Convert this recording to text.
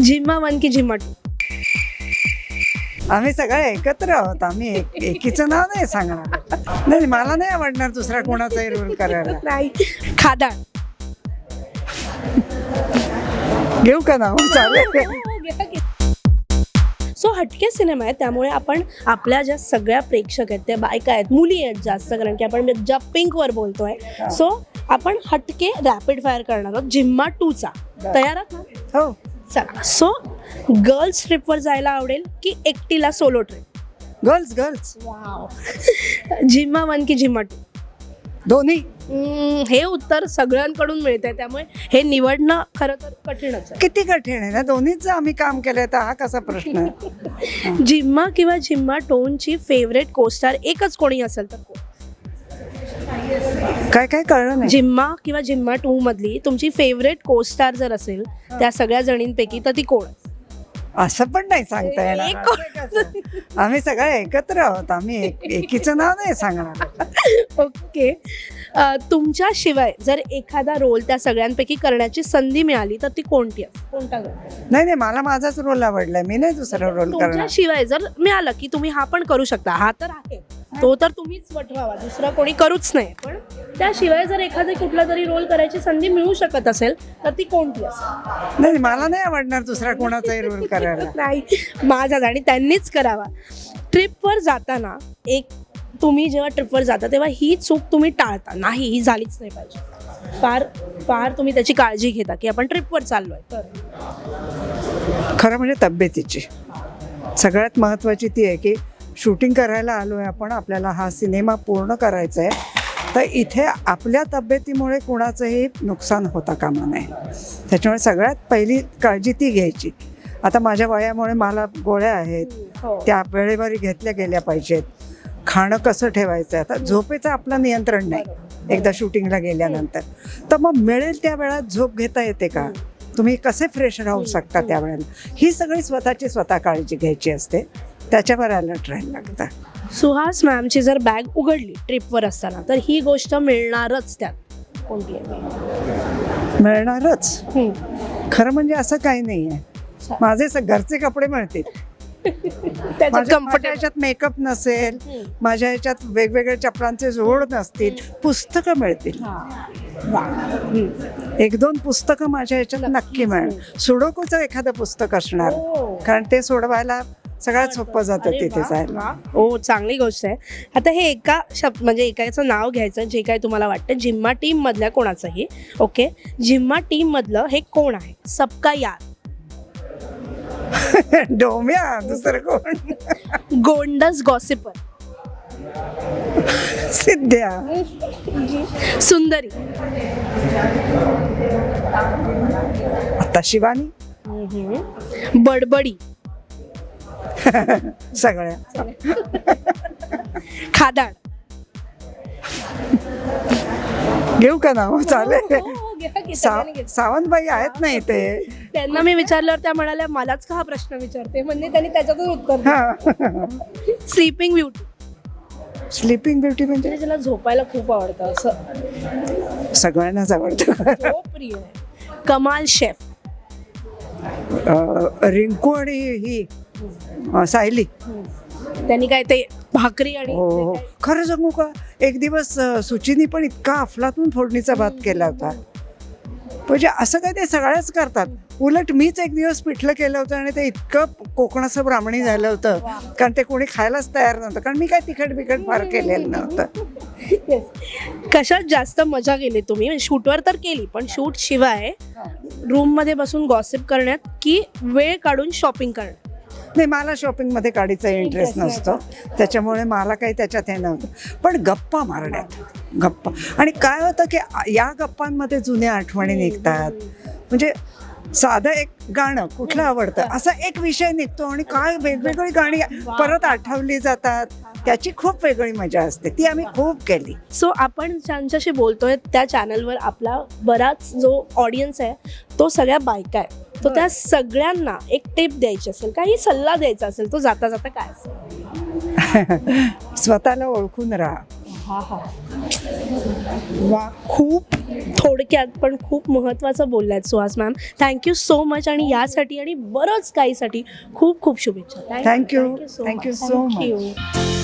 झिम्मा one की Jhimma to आम्ही सगळे एकत्र आहोत. आम्ही एक- एकीचं नाव नाही सांगणार. नाही मला नाही आवडणार दुसऱ्या कोणाचाही रोल करायला. नाही. खादाड घेऊ का नाव? चालेल. सो हटके सिनेमा आहे. त्यामुळे आपण आपल्या ज्या सगळ्या प्रेक्षक आहेत त्या बायका आहेत मुली आहेत जास्त कारण की आपण ज्या पिंकवर बोलतोय. सो आपण हटके रॅपिड फायर करणार आहोत. जिम्मा टूचा तयार आहात ना? हो. चला. सो गर्ल्स ट्रिपवर जायला आवडेल की एकटीला solo trip girls girls wow जिम्मा वन की जिम्मा टू दोन्ही. हम्म, हे उत्तर सगळ्यांकडून मिळतंय त्यामुळे हे निवडणं खरं तर कठीणच किती कठीण आहे ना? दोन्हीच आम्ही काम केलंय तर हा कसा प्रश्न आहे? आहे जिम्मा किंवा जिम्मा टोनची फेवरेट कोस्टार एकच कोणी असेल तर कोण? काय काय कळलं नाही? जिम्मा किंवा जिम्मा टू मधली तुमची फेवरेट कोस्टार जर असेल त्या सगळ्या जणींपैकी तर ती कोण? असं पण नाही सांगता एक येणार कोण? आम्ही सगळे एकत्र आहोत. आम्ही एक- एकीचं नाव नाही सांगणार. ओके. अ, तुमच्याशिवाय जर एखादा रोल त्या सगळ्यांपैकी करण्याची संधी मिळाली तर ती कोणती आहे? कोणता role? नाही नाही मला माझाच रोल आवडलाय. मी नाही दुसरा रोल करणार. तुमच्याशिवाय जर मिळालं की तुम्ही हा पण करू शकता. हा तर आहे. तो तर तुम्हीच वठवावा दुसरं कोणी करूच नाही. पण त्याशिवाय जर एखादा कुठला तरी रोल करायची संधी मिळू शकत असेल तर ती कोणती असेल? नाही मला नाही आवडणार दुसरा कोणाचाही रोल करायला. नाही माझाच आणि त्यांनीच करावा. ट्रिपवर जाताना एक तुम्ही जेव्हा ट्रिपवर जाता तेव्हा ही चूक तुम्ही टाळता. नाही ही झालीच नाही पाहिजे. फार फार तुम्ही त्याची काळजी घेता की आपण ट्रिपवर चाललोय. तर खरं म्हणजे तब्येतीची. सगळ्यात महत्त्वाची ती आहे की शूटिंग करायला आलो आहे आपण आपल्याला हा सिनेमा पूर्ण करायचा आहे तर इथे आपल्या तब्येतीमुळे कुणाचंही नुकसान होता कामा नये. त्याच्यामुळे सगळ्यात पहिली काळजी ती घ्यायची. आता माझ्या वयामुळे मला गोळ्या आहेत हो. त्या वेळेवर घेतल्या गेल्या पाहिजेत. खाणं कसं ठेवायचं आता झोपेचं आपलं नियंत्रण नाही. एकदा शूटिंगला गेल्यानंतर. तर मग मिळेल त्या वेळात झोप घेता येते का? तुम्ही कसे फ्रेश राहू शकता त्या वेळेला ही सगळी स्वतःची स्वतः काळजी घ्यायची असते. त्याच्यावर अलर्ट राहायला लागतं सुहास मॅमची जर बॅग उघडली ट्रिपवर असताना तर ही गोष्ट मिळणारच त्यात. कोणती आहे? मिळणारच. खरं म्हणजे असं काही नाही आहे. माझे घरचे कपडे मिळतील. ह्याच्यात मेकअप नसेल माझ्या ह्याच्यात वेगवेगळ्या चपलांचे जोड नसतील पुस्तकं मिळतील. एक दोन पुस्तकं माझ्या ह्याच्यात नक्की मिळेल. सुडोकोचं एखादं पुस्तक असणार. हो. कारण ते सोडवायला सगळ्यात सोपं जातं तिथे जायला. हो चांगली गोष्ट आहे. आता हे एका शब्द म्हणजे एकाचं नाव घ्यायचं जे काय तुम्हाला वाटतं जिम्मा टीम मधल्या कोणाचंही ओके? जिम्मा टीम मधलं हे कोण आहे? सबका यार. डोम्या दुसरं कोण? गोंडस गॉसिपर. सिद्ध्या. सुंदरी. आता शिवानी. बडबडी. सगळ्या. खादाड. घेऊ का नाव चालेल. हो, सा- सगळ्यांनी घेतलं. सावंतबाई आहेत ना इथे. त्यांना मी विचारल्यावर त्या म्हणाल्या मलाच का हा प्रश्न विचारते? म्हणजे त्यांनी त्याच्यातच उत्तर दिलं. स्लीपिंग ब्युटी स्लीपिंग ब्युटी म्हणजे? म्हणजे ज्याला झोपायला खूप आवडतं असं. सगळ्यांनाच आवडतं. प्रिय. आहे. कमाल शेफ. अं, रिंकू आणि ही अं, सायली. त्यांनी काय ते भाकरी आणि हो हो. खरं सांगू का? एक दिवस अं, सुचिनी पण इतका अफलातून फोडणीचा भात केला होता. म्हणजे असं काय ते सगळ्याच करतात. उलट मीच एक दिवस पिठलं केलं होतं आणि ते इतकं कोकणाचं ब्राह्मणी झालं होतं. कारण ते कोणी खायलाच तयार नव्हतं. कारण मी काय तिखट बिकट फार केलेलं नव्हतं. कशात जास्त मजा केली तुम्ही? म्हणजे शूटवर तर केली पण शूट शिवाय रूममध्ये बसून गॉसिप करण्यात की वेळ काढून शॉपिंग करण्यात? नाही मला शॉपिंगमध्ये काडीचा इंटरेस्ट नसतो. त्याच्यामुळे मला काही त्याच्यात हे नव्हतं. पण गप्पा मारण्यात. गप्पा. आणि काय होतं की या गप्पांमध्ये जुन्या आठवणी निघतात. म्हणजे साधं एक गाणं कुठलं आवडतं? असा एक विषय निघतो आणि काय वेगवेगळी गाणी परत आठवली जातात. त्याची खूप वेगळी मजा असते. ती आम्ही खूप केली. सो आपण ज्यांच्याशी बोलतोय त्या चॅनलवर आपला बराच जो ऑडियन्स आहे तो सगळ्या बायका आहे तो त्या सगळ्यांना एक टिप द्यायची असेल काही सल्ला द्यायचा असेल तो जाता जाता काय असेल? स्वतःला ओळखून राहा. हा हा. वा खूप थोडक्यात पण खूप महत्त्वाचं बोलल्यात Suhas ma'am thank you so much आणि यासाठी आणि बरंच काहीसाठी खूप खूप शुभेच्छा. Thank you. so Thank